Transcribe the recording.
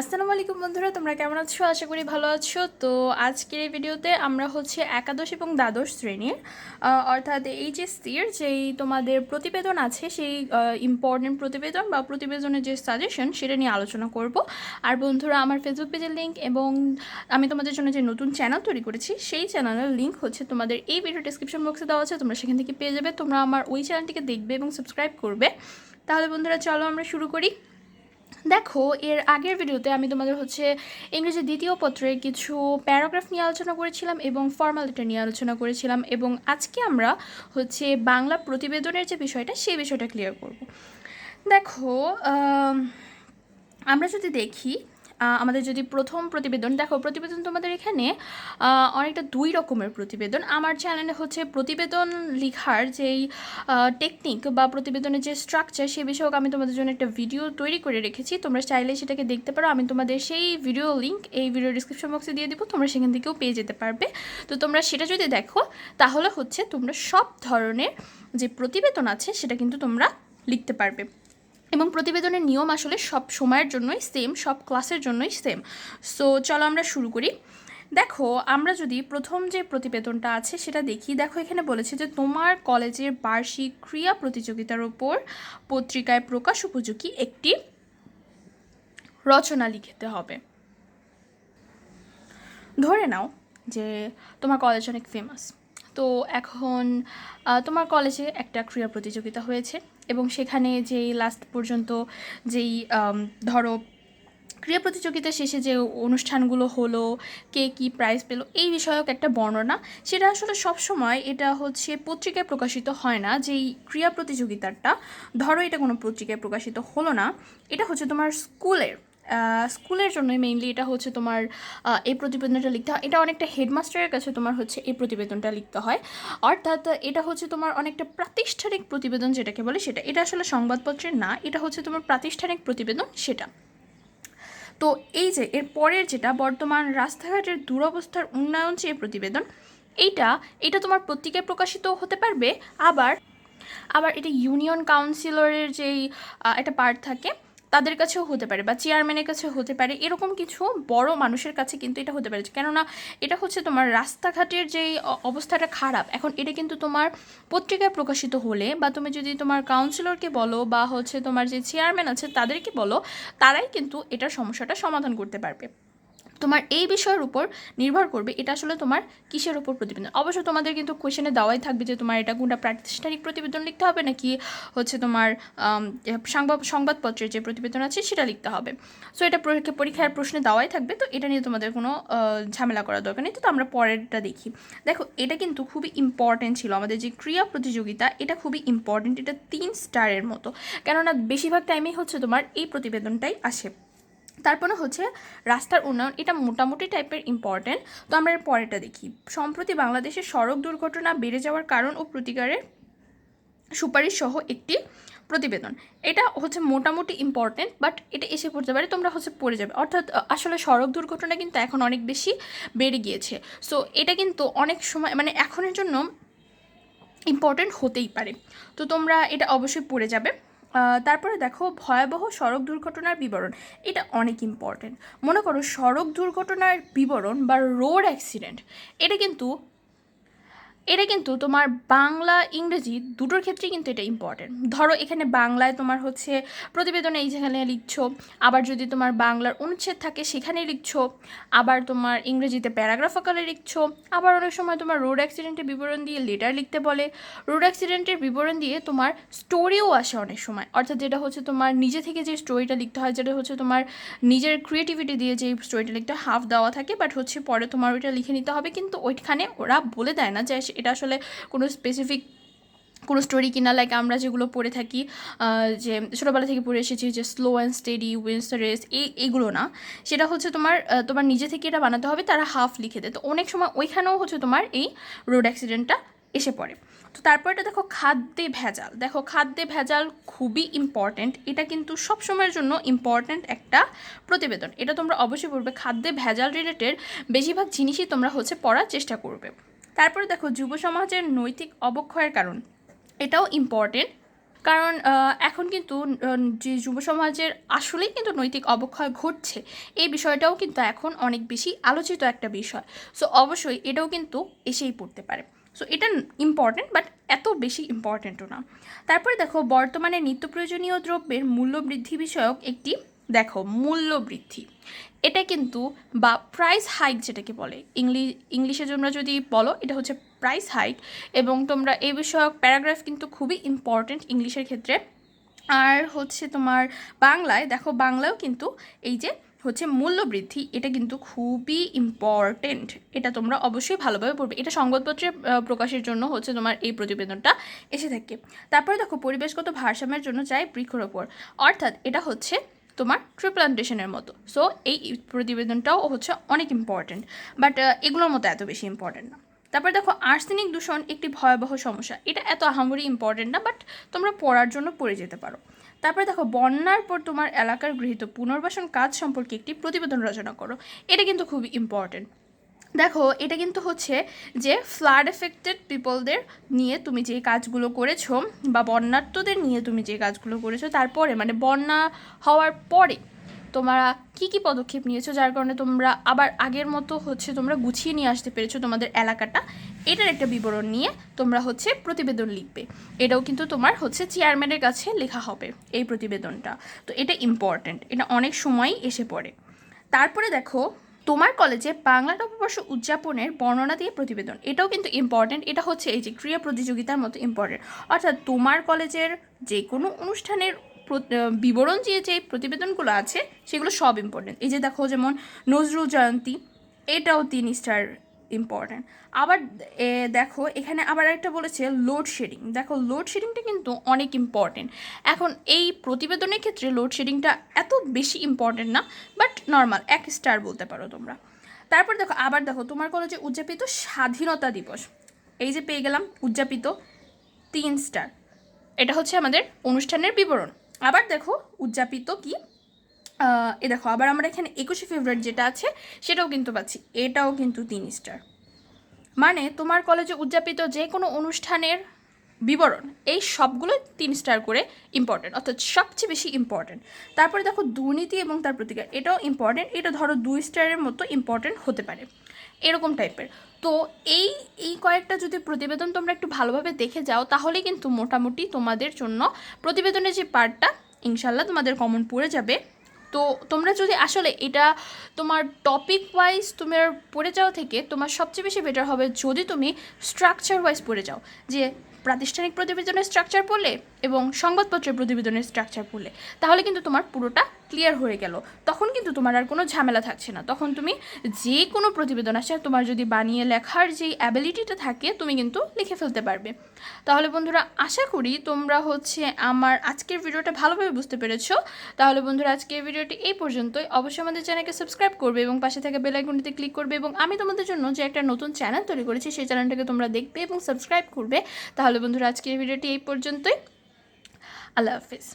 আসসালামু আলাইকুম বন্ধুরা, তোমরা কেমন আছো? আশা করি ভালো আছো। তো আজকের এই ভিডিওতে আমরা হচ্ছে একাদশ এবং দ্বাদশ শ্রেণির অর্থাৎ এইচএসসির যেই তোমাদের প্রতিবেদন আছে, সেই ইম্পর্টেন্ট প্রতিবেদন বা প্রতিবেদনের যে সাজেশন সেটা নিয়ে আলোচনা করব। আর বন্ধুরা, আমার ফেসবুক পেজের লিঙ্ক এবং আমি তোমাদের জন্য যে নতুন চ্যানেল তৈরি করেছি, সেই চ্যানেলের লিঙ্ক হচ্ছে তোমাদের এই ভিডিও ডিসক্রিপশন বক্সে দেওয়া আছে। তোমরা সেখান থেকে পেয়ে যাবে। তোমরা আমার ওই চ্যানেলটিকে দেখবে এবং সাবস্ক্রাইব করবে। তাহলে বন্ধুরা, চলো আমরা শুরু করি। দেখো, এর আগের ভিডিওতে আমি তোমাদের হচ্ছে ইংরেজি দ্বিতীয় পত্রের কিছু প্যারাগ্রাফ নিয়ে আলোচনা করেছিলাম এবং ফর্মালিটি নিয়ে আলোচনা করেছিলাম এবং আজকে আমরা হচ্ছে বাংলা প্রতিবেদনের যে বিষয়টা, সেই বিষয়টা ক্লিয়ার করব। দেখো আমরা যদি দেখি আমাদের যদি প্রথম প্রতিবেদন, দেখো প্রতিবেদন তোমাদের এখানে অনেকটা দুই রকমের প্রতিবেদন। আমার চ্যানেলে হচ্ছে প্রতিবেদন লেখার যেই টেকনিক বা প্রতিবেদনের যে স্ট্রাকচার সে বিষয়ক আমি তোমাদের জন্য একটা ভিডিও তৈরি করে রেখেছি। তোমরা চাইলে সেটাকে দেখতে পারো। আমি তোমাদের সেই ভিডিও লিঙ্ক এই ভিডিও ডিসক্রিপশন বক্সে দিয়ে দিব। তোমরা সেখান থেকেও পেয়ে যেতে পারবে। তো তোমরা সেটা যদি দেখো, তাহলে হচ্ছে তোমরা সব ধরনের যে প্রতিবেদন আছে, সেটা কিন্তু তোমরা লিখতে পারবে। এবং প্রতিবেদনের নিয়ম আসলে সব সময়ের জন্যই সেম সব ক্লাসের জন্যই সেম সো চলো আমরা শুরু করি। দেখো, আমরা যদি প্রথম যে প্রতিবেদনটা আছে সেটা দেখি। দেখো, এখানে বলেছে যে তোমার কলেজের বার্ষিক ক্রিয়া প্রতিযোগিতার ওপর পত্রিকায় প্রকাশ উপযোগী একটি রচনা লিখতে হবে। ধরে নাও যে তোমার কলেজ অনেক ফেমাস তো এখন তোমার কলেজে একটা ক্রীড়া প্রতিযোগিতা হয়েছে। এবং সেখানে যেই লাস্ট পর্যন্ত যেই ধরো, ক্রীড়া প্রতিযোগিতা শেষে যে অনুষ্ঠানগুলো হলো, কে কী প্রাইজ পেল, এই বিষয়ক একটা বর্ণনা। সেটা আসলে সব সময় এটা হচ্ছে পত্রিকায় প্রকাশিত হয় না, যেই ক্রীড়া প্রতিযোগিতাটা, ধরো এটা কোনো পত্রিকায় প্রকাশিত হলো না, এটা হচ্ছে তোমার স্কুলের স্কুলের জন্যই মেইনলি এটা হচ্ছে তোমার এই প্রতিবেদনটা লিখতে হয়। এটা অনেকটা হেডমাস্টারের কাছে তোমার হচ্ছে এই প্রতিবেদনটা লিখতে হয়। অর্থাৎ এটা হচ্ছে তোমার অনেকটা প্রাতিষ্ঠানিক প্রতিবেদন যেটাকে বলে সেটা। এটা আসলে সংবাদপত্রের না, এটা হচ্ছে তোমার প্রাতিষ্ঠানিক প্রতিবেদন সেটা। তো এই যে, এর পরের যেটা, বর্তমান রাস্তাঘাটের দুরবস্থার উন্নয়ন চেয়ে প্রতিবেদন, এইটা, এটা তোমার পত্রিকায় প্রকাশিত হতে পারবে, আবার আবার এটা ইউনিয়ন কাউন্সিলরের যেই একটা পার্ট থাকে তাদের কাছেও হতে পারে বা চেয়ারম্যানের কাছে হতে পারে। এরকম কিছু বড় মানুষের কাছে কিন্তু এটা হতে পারে। কেননা এটা হচ্ছে তোমার রাস্তাঘাটের যেই অবস্থাটা খারাপ, এখন এটা কিন্তু তোমার পত্রিকায় প্রকাশিত হলে বা তুমি যদি তোমার কাউন্সিলরকে বলো বা হচ্ছে তোমার যে চেয়ারম্যান আছে তাদেরকে বলো, তারাই কিন্তু এটার সমস্যাটা সমাধান করতে পারবে। তোমার এই বিষয়ের উপর নির্ভর করবে, এটা আসলে তোমার কিসের উপর প্রতিবেদন? অবশ্য তোমাদের কিন্তু কোয়েশনে দেওয়াই থাকবে যে তোমার এটা কোনটা প্রাতিষ্ঠানিক প্রতিবেদন লিখতে হবে নাকি হচ্ছে তোমার সংবাদ, সংবাদপত্রের যে প্রতিবেদন আছে সেটা লিখতে হবে। সো এটা পরীক্ষার প্রশ্নে দেওয়াই থাকবে, তো এটা নিয়ে তোমাদের কোনো ঝামেলা করার দরকার নেই। তো আমরা পরেরটা দেখি। দেখো, এটা কিন্তু খুবই ইম্পর্টেন্ট ছিল। আমাদের যে ক্রিয়া প্রতিযোগিতা, এটা খুবই ইম্পর্টেন্ট এটা তিন স্টারের মতো। কেননা, বেশিরভাগ টাইমেই হচ্ছে তোমার এই প্রতিবেদনটাই আসে। তারপরে হচ্ছে রাস্তার উন্নয়ন, এটা মোটামুটি টাইপের ইম্পর্টেন্ট তো আমরা পরেরটা দেখি। সম্প্রতি বাংলাদেশে সড়ক দুর্ঘটনা বেড়ে যাওয়ার কারণ ও প্রতিকারের সুপারিশ সহ একটি প্রতিবেদন। এটা হচ্ছে মোটামুটি ইম্পর্টেন্ট বাট এটা এসে পড়তে পারে, তোমরা হচ্ছে পড়ে যাবে। অর্থাৎ আসলে সড়ক দুর্ঘটনা কিন্তু এখন অনেক বেশি বেড়ে গিয়েছে। সো এটা কিন্তু অনেক সময় মানে এখনের জন্য ইম্পর্টেন্ট হতেই পারে। তো তোমরা এটা অবশ্যই পড়ে যাবে। তারপরে দেখো ভয়াবহ সড়ক দুর্ঘটনার বিবরণ। এটা অনেক ইম্পর্টেন্ট মনে করো সড়ক দুর্ঘটনার বিবরণ বা রোড অ্যাক্সিডেন্ট এটা কিন্তু এটা কিন্তু তোমার বাংলা, ইংরেজি দুটোর ক্ষেত্রেই কিন্তু এটা ইম্পর্টেন্ট ধরো এখানে বাংলায় তোমার হচ্ছে প্রতিবেদনে এই যেখানে লিখছো, আবার যদি তোমার বাংলার অনুচ্ছেদ থাকে সেখানে লিখছো, আবার তোমার ইংরেজিতে প্যারাগ্রাফ আকারে লিখছো, আবার অনেক সময় তোমার রোড অ্যাক্সিডেন্টের বিবরণ দিয়ে লেটার লিখতে বলে। রোড অ্যাক্সিডেন্টের বিবরণ দিয়ে তোমার স্টোরিও আসে অনেক সময়। অর্থাৎ যেটা হচ্ছে তোমার নিজে থেকে যে স্টোরিটা লিখতে হয়, যেটা হচ্ছে তোমার নিজের ক্রিয়েটিভিটি দিয়ে যে স্টোরিটা লিখতে হাফ দেওয়া থাকে বাট হচ্ছে পরে তোমার ওইটা লিখে নিতে হবে, কিন্তু ওইখানে ওরা বলে দেয় না যে এটা আসলে কোনো স্পেসিফিক কোনো স্টোরি কিনা লাইক আমরা যেগুলো পড়ে থাকি যে ছোটোবেলা থেকে পড়ে এসেছি, যে slow and steady wins race এই এইগুলো না। সেটা হচ্ছে তোমার তোমার নিজে থেকে এটা বানাতে হবে, তারা হাফ লিখে দেয়। তো অনেক সময় ওইখানেও হচ্ছে তোমার এই রোড অ্যাক্সিডেন্টটা এসে পড়ে। তো তারপরটা দেখো, খাদ্যে ভেজাল। দেখো, খাদ্যে ভেজাল খুবই ইম্পর্ট্যান্ট এটা কিন্তু সব সময়ের জন্য ইম্পর্ট্যান্ট একটা প্রতিবেদন। এটা তোমরা অবশ্যই পড়বে। খাদ্যে ভেজাল রিলেটেড বেশিরভাগ জিনিসই তোমরা হচ্ছে পড়ার চেষ্টা করবে। তারপরে দেখো যুব সমাজের নৈতিক অবক্ষয়ের কারণ। এটাও ইম্পর্টেন্ট কারণ এখন কিন্তু যে যুব সমাজের আসলেই কিন্তু নৈতিক অবক্ষয় ঘটছে, এই বিষয়টাও কিন্তু এখন অনেক বেশি আলোচিত একটা বিষয়। সো অবশ্যই এটাও কিন্তু এসেই পড়তে পারে। সো এটা ইম্পর্টেন্ট বাট এত বেশি ইম্পর্ট্যান্টও না। তারপরে দেখো, বর্তমানে নিত্য প্রয়োজনীয় দ্রব্যের মূল্য বৃদ্ধি বিষয়ক একটি দেখো মূল্য বৃদ্ধি এটা কিন্তু বা প্রাইস হাইক যেটাকে বলে ইংলিশ ইংলিশে তোমরা যদি বলো, এটা হচ্ছে প্রাইস হাইক এবং তোমরা এই বিষয়ক প্যারাগ্রাফ কিন্তু খুবই ইম্পর্ট্যান্ট ইংলিশের ক্ষেত্রে। আর হচ্ছে তোমার বাংলায়, দেখো বাংলায়ও কিন্তু এই যে হচ্ছে মূল্য বৃদ্ধি এটা কিন্তু খুবই ইম্পর্টেন্ট এটা তোমরা অবশ্যই ভালোভাবে পড়বে। এটা সংবাদপত্রে প্রকাশের জন্য হচ্ছে তোমার এই প্রতিবেদনটা এসে থাকে। তারপরে দেখো, পরিবেশগত ভারসাম্যের জন্য চাই বৃক্ষরোপণ। অর্থাৎ এটা হচ্ছে তোমার ট্রি প্লান্টেশনের মতো। সো এই প্রতিবেদনটাও হচ্ছে অনেক ইম্পর্ট্যান্ট বাট এগুলোর মতো এত বেশি ইম্পর্ট্যান্ট না। তারপর দেখো আর্সেনিক দূষণ একটি ভয়াবহ সমস্যা। এটা এত আহামরি ইম্পর্টেন্ট না বাট তোমরা পড়ার জন্য পড়ে যেতে পারো। তারপরে দেখো, বন্যার পর তোমার এলাকার গৃহীত পুনর্বাসন কাজ সম্পর্কে একটি প্রতিবেদন রচনা করো। এটা কিন্তু খুবই ইম্পর্টেন্ট দেখো, এটা কিন্তু হচ্ছে যে ফ্লাড এফেক্টেড পিপলদের নিয়ে তুমি যে কাজগুলো করেছ বা বন্যার্থদের নিয়ে তুমি যে কাজগুলো করেছ, তারপরে মানে বন্যা হওয়ার পরে তোমরা কি কি পদক্ষেপ নিয়েছো যার কারণে তোমরা আবার আগের মতো হচ্ছে তোমরা গুছিয়ে নিয়ে আসতে পেরেছ তোমাদের এলাকাটা? এটার একটা বিবরণ নিয়ে তোমরা হচ্ছে প্রতিবেদন লিখবে। এটাও কিন্তু তোমার হচ্ছে চেয়ারম্যানের কাছে লেখা হবে এই প্রতিবেদনটা। তো এটা ইম্পর্ট্যান্ট এটা অনেক সময়ই এসে পড়ে। তারপরে দেখো তোমার কলেজে বাংলা নববর্ষ উদযাপনের বর্ণনা দিয়ে প্রতিবেদন। এটাও কিন্তু ইম্পর্টেন্ট এটা হচ্ছে এই যে ক্রিয়া প্রতিযোগিতার মতো ইম্পর্টেন্ট অর্থাৎ তোমার কলেজের যে কোনো অনুষ্ঠানের বিবরণ যে যে প্রতিবেদনগুলো আছে, সেগুলো সব ইম্পর্টেন্ট এই যে দেখো যেমন নজরুল জয়ন্তী, এটাও তিন স্টার ইম্পর্ট্যান্ট আবার দেখো, এখানে আবার একটা বলেছে লোডশেডিং দেখো লোডশেডিংটা কিন্তু অনেক ইম্পর্টেন্ট এখন এই প্রতিবেদনের ক্ষেত্রে লোডশেডিংটা এত বেশি ইম্পর্টেন্ট না বাট নর্মাল এক স্টার বলতে পারো তোমরা। তারপর দেখো, আবার দেখো, তোমার কলেজে উদযাপিত স্বাধীনতা দিবস। এই যে পেয়ে গেলাম, উদযাপিত তিন স্টার এটা হচ্ছে আমাদের অনুষ্ঠানের বিবরণ। আবার দেখো, উদযাপিত কি? এ দেখো, আবার আমরা এখানে একুশে ফেব্রুয়ারি যেটা আছে, সেটাও কিন্তু পাচ্ছি। এটাও কিন্তু তিন স্টার মানে তোমার কলেজে উদযাপিত যে কোনো অনুষ্ঠানের বিবরণ, এই সবগুলো তিন স্টার করে ইম্পর্টেন্ট অর্থাৎ সবচেয়ে বেশি ইম্পর্টেন্ট তারপরে দেখো, দুর্নীতি এবং তার প্রতিকার, এটাও ইম্পর্টেন্ট এটা ধরো দুই স্টারের মতো ইম্পর্টেন্ট হতে পারে, এরকম টাইপের তো এই এই কয়েকটা যদি প্রতিবেদন তোমরা একটু ভালোভাবে দেখে যাও, তাহলে কিন্তু মোটামুটি তোমাদের জন্য প্রতিবেদনের যে পার্টটা ইনশাল্লাহ তোমাদের কমন পড়ে যাবে। তো তোমরা যদি আসলে এটা তোমার টপিক ওয়াইজ তোমার পড়ে যাও থেকে, তোমার সবচেয়ে বেশি বেটার হবে যদি তুমি স্ট্রাকচার ওয়াইজ পড়ে যাও। যে প্রাতিষ্ঠানিক প্রতিবেদনের স্ট্রাকচার পড়লে এবং সংবাদপত্রের প্রতিবেদনের স্ট্রাকচার পড়লে তাহলে কিন্তু তোমার পুরোটা ক্লিয়ার হয়ে গেল। তখন কিন্তু তোমার আর কোনো ঝামেলা থাকছে না। তখন তুমি যে কোনো প্রতিবেদন আসে তোমার যদি বানিয়ে লেখার যেই অ্যাবিলিটিটা থাকে, তুমি কিন্তু লিখে ফেলতে পারবে। তাহলে বন্ধুরা, আশা করি তোমরা হচ্ছে আমার আজকের ভিডিওটা ভালোভাবে বুঝতে পেরেছ। তাহলে বন্ধুরা, আজকের ভিডিওটি এই পর্যন্তই। অবশ্যই আমাদের চ্যানেলকে সাবস্ক্রাইব করবে এবং পাশে থাকা বেল আইকনটিতে ক্লিক করবে এবং আমি তোমাদের জন্য যে একটা নতুন চ্যানেল তৈরি করেছি, সেই চ্যানেলটাকে তোমরা দেখবে এবং সাবস্ক্রাইব করবে। তাহলে বন্ধুরা, আজকের ভিডিওটি এই পর্যন্তই। আল্লাহ হাফিজ